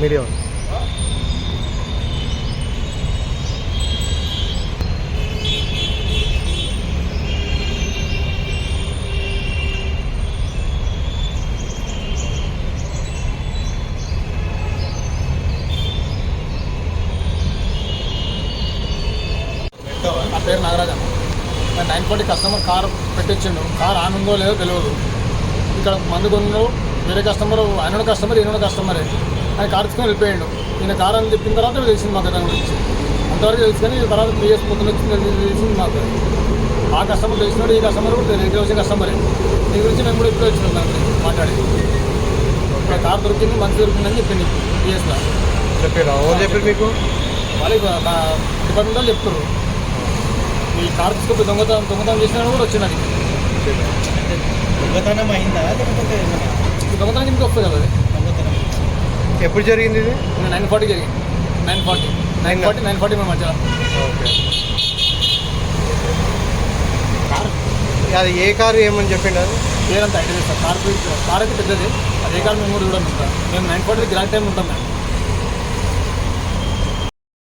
Media నా పేరు Nagarajan nine forty customer car పెట్టించిండు car on ఉందో లేదో తెలియదు ఇక్కడ మందు కొన్నాడు వేరే కస్టమర్ ఆయన కస్టమర్ ఈయన కస్టమరే. ఆయన కార్ తీసుకొని వెళ్ళిపోయాడు. ఈయన కార్ అని చెప్పిన తర్వాత తెలిసింది మాకు దాని గురించి. అంతవరకు తెలుసు కానీ తర్వాత పిఎస్ పొద్దున వచ్చి తెలిసింది మాకు. ఆ కస్టమర్ తెలిసినాడు ఈ కస్టమర్ కూడా తెలియదు. వచ్చే కస్టమరే. దీని గురించి మేము కూడా ఇప్పుడు వచ్చినాం దాని గురించి మాట్లాడి కార్ దొరికింది మంచి దొరికిందని చెప్పింది పిఎస్లో చెప్పారు? చెప్పారు మీకు? వాళ్ళకి డిపార్ట్మెంట్ వాళ్ళు చెప్తారు. ఈ కార్ తీసుకొని దొంగతనం దొంగతనం చేసిన కూడా వచ్చింది అది దొంగతనం అయిందా లేకపోతే దొంగతనం కిందకి వస్తుంది కదా ఎప్పుడు జరిగింది ఇది? నైన్ ఫార్టీ జరిగింది. Nine forty nine forty nine forty మేము మధ్యలో ఓకే. అది ఏ కారు ఏమని చెప్పిండు అది పేరంతా ఐడియా సార్. కార్ కార్ అయితే పెద్దది. అదే కార్ మేము కూడా చూడండి ఉంటాం మేము నైన్ ఫార్టీ గ్రాండ్ టైం ఉంటాం మేము.